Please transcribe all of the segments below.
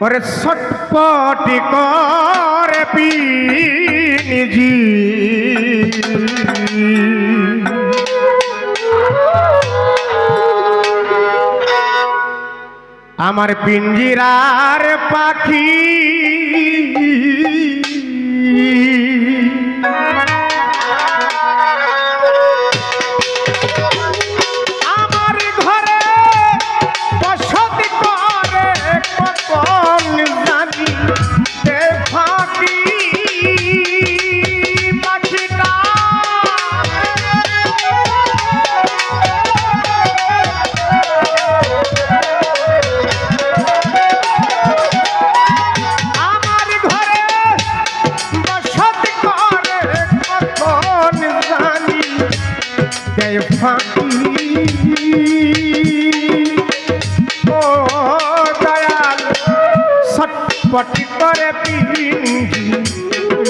ওরে ছটপটি করে পিনিজি আমার পিঞ্জিরার পাখি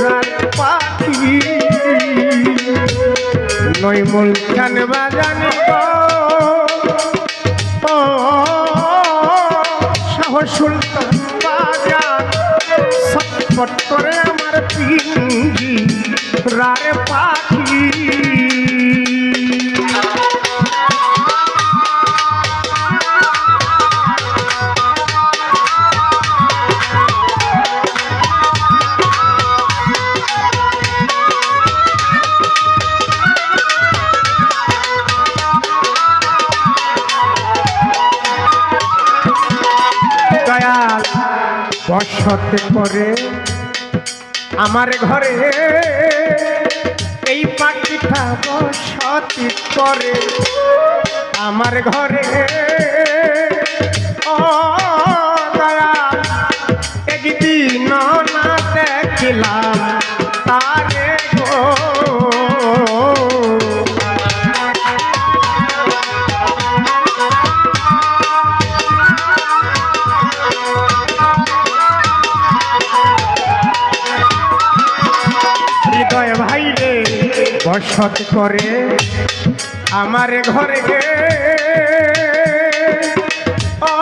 করে পাখি। নই মুলখান বাজানি ও, শাহ সুলতান বাজান। ছটপট করে আমার পিঙ্গি রার পাখি। বসতে পরে আমার ঘরে এই পাখিটা বসতি করে। আমার ঘরে ও দয়াল একদিন না দেখিলাম, তারে বসত করে আমার ঘরে গে। ও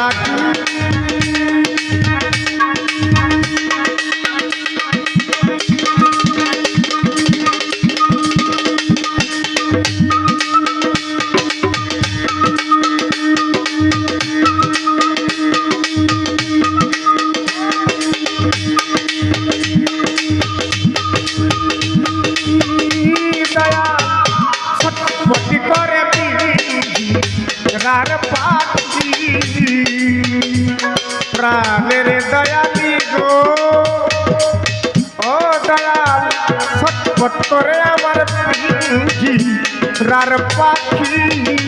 રાખું. করে আমার রার পাখি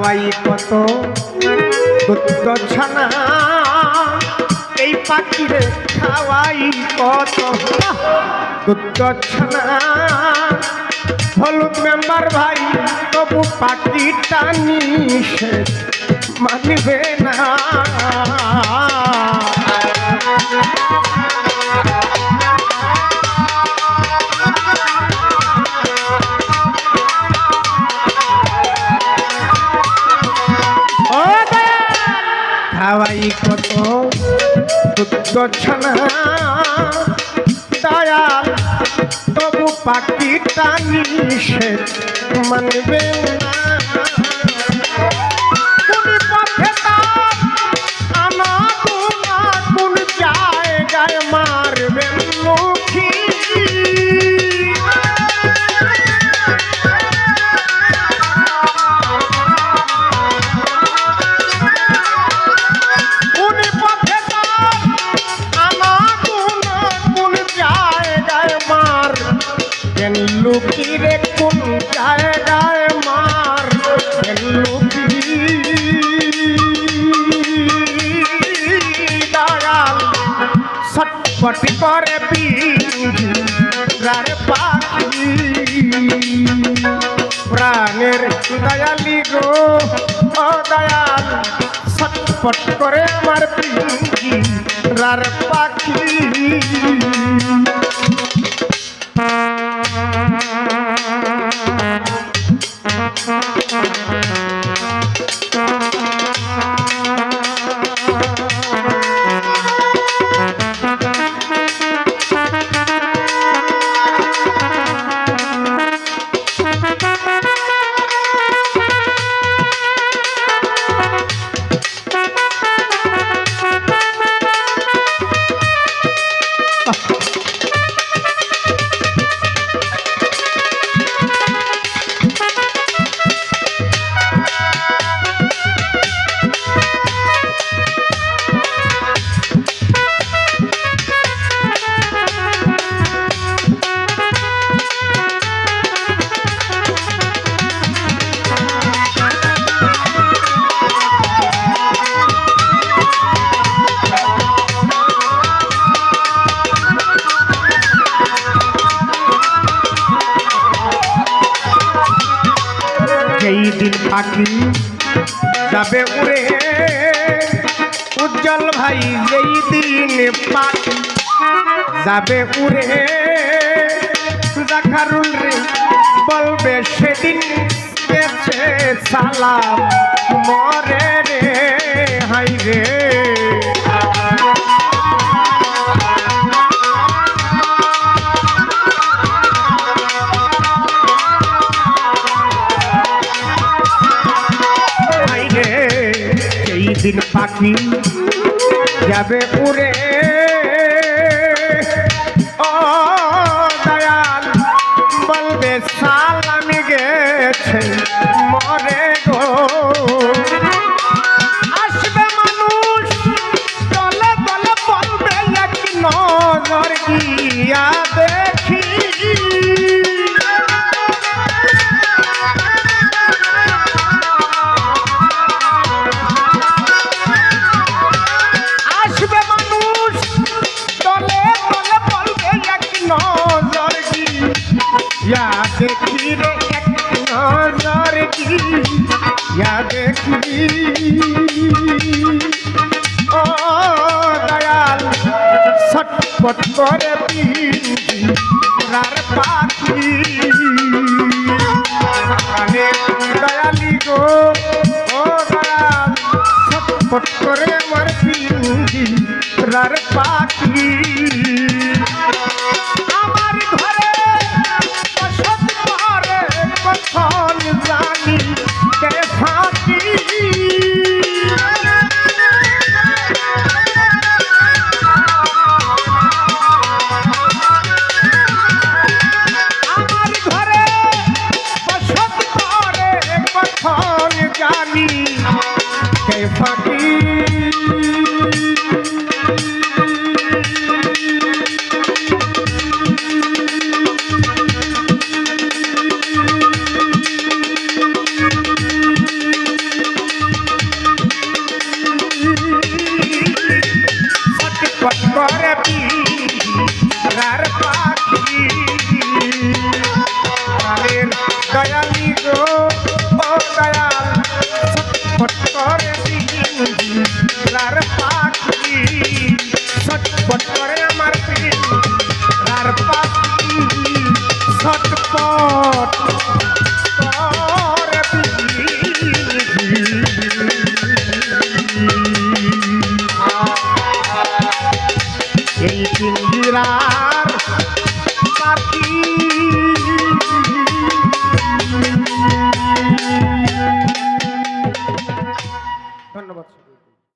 খাওয়াই কত দুধ ছানা। এই পাখিরে খাওয়াই কত। দুধ ছানা। হলুদ মেম্বার ভাই, তবু পাখি টানি মানবে না। দুধ দয়াল তবু পাখিটা নিষেধ মানবে না। পথে তার আনা কোন জায়গায় ছটপটি করে পিঞ্জার পাখি প্রাণের দয়ালি গো ও দয়াল ছটপট করে আমার পিঞ্জার পাখি যেই দিন পাখি যাবে উড়ে। উজ্জ্বল ভাই, যেই দিন পাখি, যাবে উড়ে। জাখারুল রে বলবে, সেদিন সালাম মরে রে হাই রে। যাবে উড়ে ছটপট করে পিরার পাখি। কানে দয়ালি গো ও দয়াল ছটপট করে আমার পাখি।